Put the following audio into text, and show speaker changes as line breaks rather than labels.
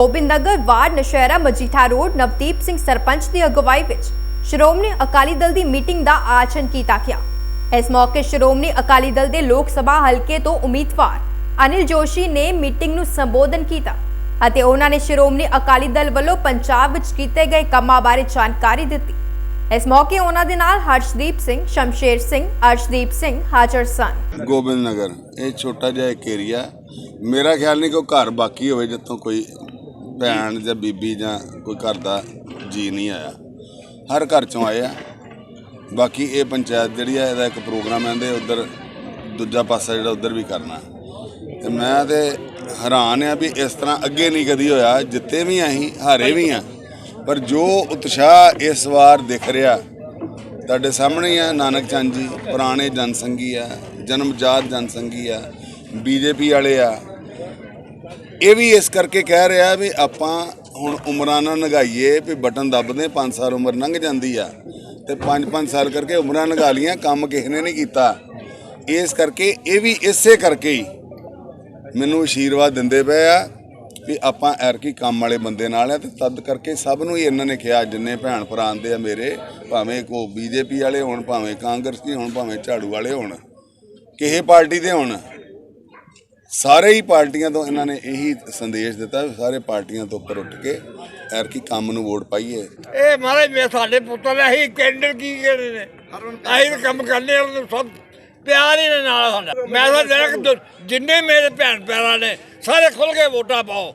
Gobind ward Naushera Majitha road Navdeep Singh sarpanch ਦੀ ਅਗਵਾਈ ਵਿੱਚ ਸ਼੍ਰੋਮਣੀ ਅਕਾਲੀ ਦਲ ਦੀ ਮੀਟਿੰਗ ਦਾ ਆਯੋਜਨ ਕੀਤਾ ਗਿਆ। ਇਸ ਮੌਕੇ ਸ਼੍ਰੋਮਣੀ ਅਕਾਲੀ ਦਲ ਦੇ ਲੋਕ ਸਭਾ ਹਲਕੇ ਤੋਂ ਉਮੀਦਵਾਰ ਅਨਿਲ ਜੋਸ਼ੀ ਨੇ ਮੀਟਿੰਗ ਨੂੰ ਸੰਬੋਧਨ ਕੀਤਾ ਅਤੇ ਉਹਨਾਂ ਨੇ ਸ਼੍ਰੋਮਣੀ ਅਕਾਲੀ ਦਲ ਵੱਲੋਂ ਪੰਜਾਬ ਵਿੱਚ ਕੀਤੇ ਗਏ ਕੰਮਾਂ ਬਾਰੇ ਜਾਣਕਾਰੀ ਦਿੱਤੀ। ਇਸ ਮੌਕੇ ਉਹਨਾਂ ਦੇ ਨਾਲ ਹਰਸ਼ਦੀਪ ਸਿੰਘ, ਸ਼ਮਸ਼ੇਰ ਸਿੰਘ, ਅਰਸ਼ਦੀਪ ਸਿੰਘ ਹਾਜ਼ਰ ਸਨ।
ਗੋਬਿੰਦ ਨਗਰ ਇਹ ਛੋਟਾ ਜਿਹਾ ਇੱਕ ਏਰੀਆ ਮੇਰਾ ਖਿਆਲ ਨਹੀਂ ਕੋਈ ਘਰ ਬਾਕੀ ਹੋਵੇ ਜਿੱਥੋਂ ਕੋਈ ਭੈਣ ਜਾਂ ਬੀਬੀ ਜਾਂ ਕੋਈ ਘਰ ਦਾ ਜੀ ਨਹੀਂ ਆਇਆ। ਹਰ ਘਰ ਚੋਂ ਆਏ ਆ। ਬਾਕੀ ਇਹ ਪੰਚਾਇਤ ਜਿਹੜੀ ਆ, ਇਹਦਾ ਇੱਕ ਪ੍ਰੋਗਰਾਮ ਆਂਦੇ ਉਧਰ ਦੂਜਾ ਪਾਸਾ ਜਿਹੜਾ ਉਧਰ ਵੀ ਕਰਨਾ। ਤੇ ਮੈਂ ਤੇ ਹੈਰਾਨ ਆ ਵੀ ਇਸ ਤਰ੍ਹਾਂ ਅੱਗੇ ਨਹੀਂ ਕਦੀ ਹੋਇਆ। ਜਿੱਤੇ ਵੀ ਅਸੀਂ, ਹਾਰੇ ਵੀ ਆ। ਪਰ ਜੋ ਉਤਸ਼ਾਹ ਇਸ ਵਾਰ ਦਿਖ ਰਿਹਾ, ਤੁਹਾਡੇ ਸਾਹਮਣੇ ਹੀ ਆ ਨਾਨਕ ਚੰਦ ਜੀ, ਪੁਰਾਣੇ ਜਨਸੰਗੀ ਆ, ਜਨਮਜਾਤ ਜਨਸੰਗੀ ਆ, ਬੀਜੇਪੀ ਵਾਲੇ ਆ ਇਹ ਵੀ ਇਸ ਕਰਕੇ ਕਹਿ ਰਿਹਾ ਵੀ ਆਪਾਂ ਹੁਣ ਉਮਰਾਂ ਨਾਲ ਨਗਾਈਏ ਵੀ ਬਟਨ ਦੱਬਦੇ 5 ਸਾਲ ਉਮਰ ਲੰਘ ਜਾਂਦੀ ਆ ਤੇ 5-5 ਸਾਲ ਕਰਕੇ ਉਮਰਾਂ ਨਗਾ ਲੀਆਂ ਕੰਮ ਕਿਸੇ ਨੇ ਨਹੀਂ ਕੀਤਾ। ਇਸ ਕਰਕੇ ਇਹ ਵੀ ਇਸੇ ਕਰਕੇ ਹੀ ਮੈਨੂੰ ਆਸ਼ੀਰਵਾਦ ਦਿੰਦੇ ਪਏ ਆ ਵੀ ਆਪਾਂ ਐਰਕੀ ਕੰਮ ਵਾਲੇ ਬੰਦੇ ਨਾਲ ਆ ਤੇ ਤਦ ਕਰਕੇ ਸਭ ਨੂੰ ਹੀ ਇਹਨਾਂ ਨੇ ਕਿਹਾ, ਜਿੰਨੇ ਭੈਣ ਭਰਾ ਆਂਦੇ ਆ ਮੇਰੇ, ਭਾਵੇਂ ਕੋ ਬੀਜੇਪੀ ਵਾਲੇ ਹੋਣ, ਭਾਵੇਂ ਕਾਂਗਰਸ ਕਾਂਗਰਸੀ ਹੋਣ, ਭਾਵੇਂ ਝਾੜੂ ਵਾਲੇ ਹੋਣ, ਕਿਸੇ ਪਾਰਟੀ ਦੇ ਹੋਣ। ਸਾਰੇ ਹੀ ਪਾਰਟੀਆਂ ਤੋਂ ਇਹਨਾਂ ਨੇ ਇਹੀ ਸੰਦੇਸ਼ ਦਿੱਤਾ ਵੀ ਸਾਰੇ ਪਾਰਟੀਆਂ ਤੋਂ ਉੱਪਰ ਉੱਠ ਕੇ ਐਰਕੀ ਕੰਮ ਨੂੰ ਵੋਟ ਪਾਈਏ।
ਇਹ ਮਹਾਰਾਜ ਮੇਰੇ ਸਾਡੇ ਪੁੱਤਰ ਨੇ ਅਸੀਂ ਕੈਂਡਰ ਕੀ ਕਹਿੰਦੇ ਨੇ? ਅਸੀਂ ਤਾਂ ਕੰਮ ਕਰਨੇ ਆ ਸਭ ਪਿਆਰ ਹੀ ਨੇ ਨਾਲ ਸਾਡਾ। ਮੈਂ ਤਾਂ ਜਿਹੜਾ ਕਿ ਜਿੰਨੇ ਮੇਰੇ ਭੈਣ ਪਿਆਰਾਂ ਨੇ ਸਾਰੇ ਖੁੱਲ ਕੇ ਵੋਟਾਂ ਪਾਓ।